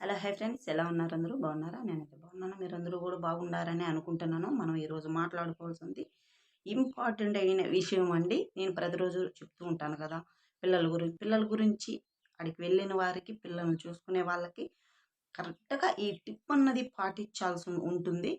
Hello hi friends. ఎలా ఉన్నారు అందరూ? బాగున్నారా? నేనైతే బాగున్నాను. మీరు అందరూ కూడా బాగున్నారని అనుకుంటున్నాను. మనం ఈరోజు మాట్లాడుకోవాల్సింది ఇంపార్టెంట్ అయిన విషయం అండి. నేను ప్రతిరోజు చెప్తూ ఉంటాను కదా పిల్లల గురించి పిల్లల గురించి అక్కడికి వెళ్ళిన వారికి పిల్లల్ని చూసుకునే వాళ్ళకి కరెక్ట్గా ఈ టిప్ అన్నది పాటించాల్సి ఉంటుంది.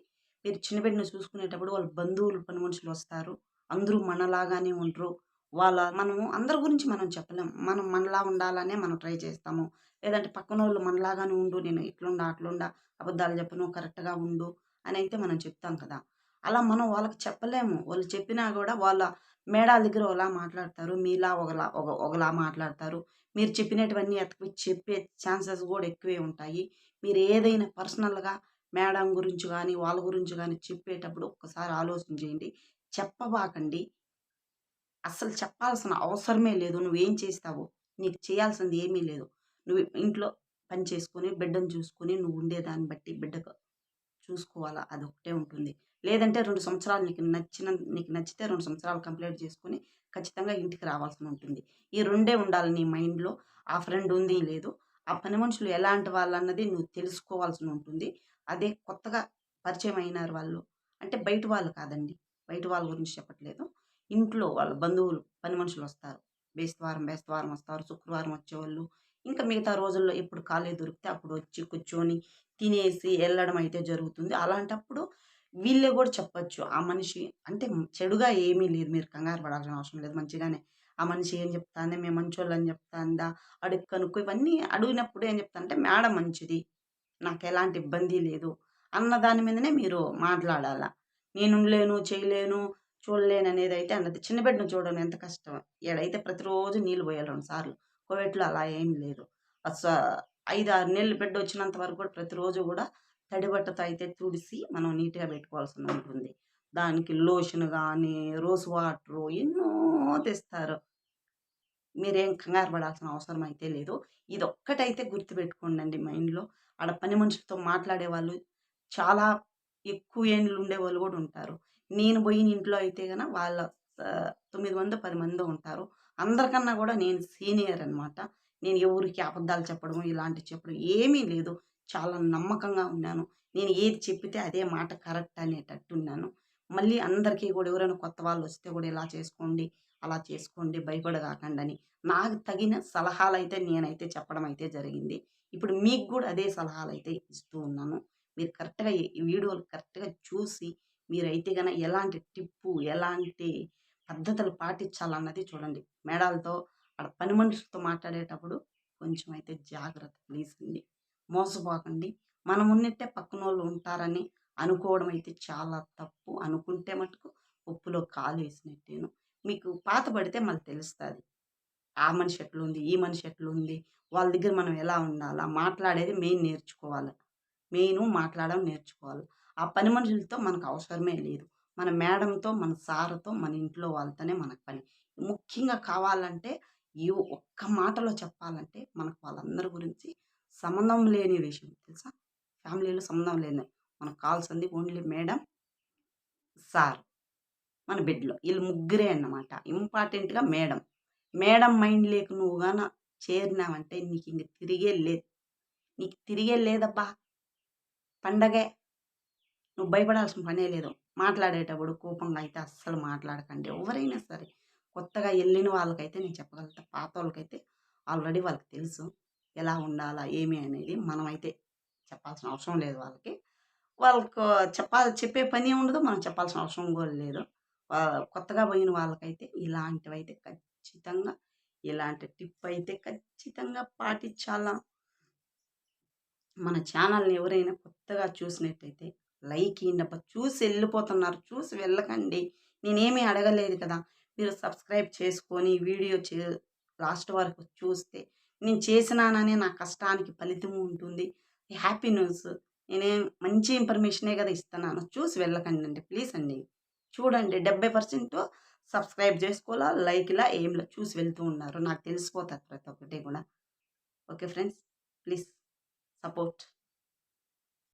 మీరు చిన్న బిడ్డను చూసుకునేటప్పుడు వాళ్ళ బంధువులు పని మనుషులు వస్తారు. అందరూ మనలాగానే ఉంటారు వాళ్ళ మనము అందరి గురించి మనం చెప్పలేం. మనం మనలా ఉండాలనే మనం ట్రై చేస్తాము. లేదంటే పక్కన వాళ్ళు మనలాగానే ఉండు నేను ఇట్లుండా అట్లుండా అబద్ధాలు చెప్పను కరెక్ట్గా ఉండు అని అయితే మనం చెప్తాం కదా. అలా మనం వాళ్ళకి చెప్పలేము. వాళ్ళు చెప్పినా కూడా వాళ్ళ మేడాల దగ్గర ఒకలా మాట్లాడతారు మీలా ఒకలా ఒక ఒకలా మాట్లాడతారు. మీరు చెప్పినటువన్నీ ఎత్తుకు చెప్పే ఛాన్సెస్ కూడా ఎక్కువే ఉంటాయి. మీరు ఏదైనా పర్సనల్గా మేడం గురించి కానీ వాళ్ళ గురించి కానీ చెప్పేటప్పుడు ఒక్కసారి ఆలోచన చేయండి. చెప్పబాకండి. అస్సలు చెప్పాల్సిన అవసరమే లేదు. నువ్వేం చేస్తావు? నీకు చేయాల్సింది ఏమీ లేదు. నువ్వు ఇంట్లో పని చేసుకొని బిడ్డను చూసుకొని నువ్వు ఉండేదాన్ని బట్టి బిడ్డకు చూసుకోవాలా? అదొకటే ఉంటుంది. లేదంటే రెండు సంవత్సరాలు నీకు నచ్చిన నీకు నచ్చితే రెండు సంవత్సరాలు కంప్లీట్ చేసుకొని ఖచ్చితంగా ఇంటికి రావాల్సి ఉంటుంది. ఈ రెండే ఉండాలి నీ మైండ్లో. ఆ ఫ్రెండ్ ఉంది లేదు. ఆ పని మనుషులు ఎలాంటి వాళ్ళు అన్నది నువ్వు తెలుసుకోవాల్సి ఉంటుంది. అదే కొత్తగా పరిచయం అయినారు వాళ్ళు. అంటే బయట వాళ్ళు కాదండి. బయట వాళ్ళ గురించి చెప్పట్లేదు. ఇంట్లో వాళ్ళ బంధువులు పని మనుషులు వస్తారు. బేస్తవారం బేస్తవారం వస్తారు. శుక్రవారం వచ్చేవాళ్ళు. ఇంకా మిగతా రోజుల్లో ఎప్పుడు ఖాళీ దొరికితే అప్పుడు వచ్చి కూర్చొని తినేసి వెళ్ళడం అయితే జరుగుతుంది. అలాంటప్పుడు వీళ్ళే కూడా చెప్పచ్చు. ఆ మనిషి అంటే చెడుగా ఏమీ లేదు. మీరు కంగారు పడాల్సిన అవసరం లేదు. మంచిగానే ఆ మనిషి ఏం చెప్తాందే? మేము మంచోళ్ళు అని చెప్తాందా? అడుగు కనుక్కో ఇవన్నీ అడిగినప్పుడు ఏం చెప్తా అంటే మేడం మంచిది. నాకు ఎలాంటి ఇబ్బంది లేదు. అన్న దాని మీదనే మీరు మాట్లాడాలా? నేను లేను చేయలేను. చూడలేను అనేది అయితే అన్నది. చిన్న బిడ్డను చూడడం ఎంత కష్టం. ఏడైతే ప్రతిరోజు నీళ్ళు పోయాలి రెండు సార్లు. కోవిడ్లో అలా ఏం లేదు. అసలు ఐదు ఆరు నెలలు బిడ్డ వచ్చినంత వరకు కూడా ప్రతిరోజు కూడా తడిబట్టతో అయితే తుడిసి మనం నీట్గా పెట్టుకోవాల్సి ఉంటుంది. దానికి లోషన్ కానీ రోజ్ వాటరు ఎన్నో తెస్తారు. మీరేం కంగారు పడాల్సిన అవసరం అయితే లేదు. ఇది ఒక్కటైతే గుర్తుపెట్టుకోండి మైండ్లో. ఆడ పని మనుషులతో మాట్లాడే వాళ్ళు చాలా ఎక్కువ ఏళ్ళు ఉండే వాళ్ళు కూడా ఉంటారు. నేను పోయిన ఇంట్లో అయితే కనుక వాళ్ళ తొమ్మిది మంది పది మంది ఉంటారు. అందరికన్నా కూడా నేను సీనియర్ అనమాట నేను ఎవరికి అబద్ధాలు చెప్పడం ఇలాంటివి చెప్పడం ఏమీ లేదు. చాలా నమ్మకంగా ఉన్నాను. నేను ఏది చెప్పితే అదే మాట కరెక్ట్ అనేటట్టు ఉన్నాను. మళ్ళీ అందరికీ కూడా ఎవరైనా కొత్త వాళ్ళు వస్తే కూడా ఇలా చేసుకోండి అలా చేసుకోండి భయపడగాకండి అని నాకు తగిన సలహాలు అయితే నేనైతే చెప్పడం అయితే జరిగింది. ఇప్పుడు మీకు కూడా అదే సలహాలు అయితే ఇస్తూ ఉన్నాను. మీరు కరెక్ట్గా ఈ వీడియోలు కరెక్ట్గా చూసి మీరైతే కనుక ఎలాంటి టిప్పు ఎలాంటి పద్ధతులు పాటించాలన్నది చూడండి. మేడాలతో అక్కడ పని మనుషులతో మాట్లాడేటప్పుడు కొంచెం అయితే జాగ్రత్త ప్లీజ్ అండి మోసపోకండి. మనం ఉన్నట్టే పక్కన వాళ్ళు ఉంటారని అనుకోవడం అయితే చాలా తప్పు. అనుకుంటే మటుకు ఉప్పులో కాలు వేసినట్టేను. మీకు పాత పడితే మళ్ళీ తెలుస్తుంది. ఆ మనిషి ఎట్లుంది ఈ మనిషి ఎట్లుంది వాళ్ళ దగ్గర మనం ఎలా ఉండాలా? మాట్లాడేది మెయిన్ నేర్చుకోవాలి. మెయిన్ మాట్లాడడం నేర్చుకోవాలి. ఆ పని మనుషులతో మనకు అవసరమే లేదు. మన మేడంతో మన సార్తో మన ఇంట్లో వాళ్ళతోనే మనకు పని. ముఖ్యంగా కావాలంటే ఈ ఒక్క మాటలో చెప్పాలంటే మనకు వాళ్ళందరి గురించి సంబంధం లేని విషయం తెలుసా? ఫ్యామిలీలో సంబంధం లేని మనకు కావాల్సింది ఓన్లీ మేడం సార్ మన బిడ్డలో వీళ్ళు ముగ్గురే అన్నమాట. ఇంపార్టెంట్గా మేడం. మేడం మైండ్ లేక నువ్వు గాన చేరినావంటే నీకు ఇంక తిరిగే లేదు. నీకు తిరిగే లేదబ్బా. పండగే. నువ్వు భయపడాల్సిన పనే లేదు. మాట్లాడేటప్పుడు కోపంగా అయితే అస్సలు మాట్లాడకండి. ఎవరైనా సరే కొత్తగా వెళ్ళిన వాళ్ళకైతే నేను చెప్పగలుగుతా. పాత వాళ్ళకైతే ఆల్రెడీ వాళ్ళకి తెలుసు ఎలా ఉండాలా ఏమి అనేది మనమైతే చెప్పాల్సిన అవసరం లేదు వాళ్ళకి. వాళ్ళకు చెప్పాలి చెప్పే పని ఉండదు మనం చెప్పాల్సిన అవసరం కూడా లేదు. కొత్తగా పోయిన వాళ్ళకైతే ఇలాంటివి అయితే ఖచ్చితంగా ఇలాంటి టిప్ అయితే ఖచ్చితంగా పాటించాలా. మన ఛానల్ని ఎవరైనా కొత్తగా చూసినట్టయితే లైక్ ఇండప్ప చూసి వెళ్ళిపోతున్నారు. చూసి వెళ్ళకండి. నేనేమీ అడగలేదు కదా. మీరు సబ్స్క్రైబ్ చేసుకొని వీడియో చే లాస్ట్ వరకు చూస్తే నేను చేసినాననే నా కష్టానికి ఫలితం ఉంటుంది. Happy news. నేనేం మంచి ఇన్ఫర్మేషనే కదా ఇస్తున్నాను. చూసి వెళ్ళకండి అండి ప్లీజ్ అండి. చూడండి. డెబ్బై పర్సెంట్ సబ్స్క్రైబ్ చేసుకోవాలా? లైక్లా? ఏంలా చూసి వెళ్తూ ఉన్నారు. నాకు తెలిసిపోతుంది ప్రతి ఒక్కటి కూడా. Okay friends. Please support.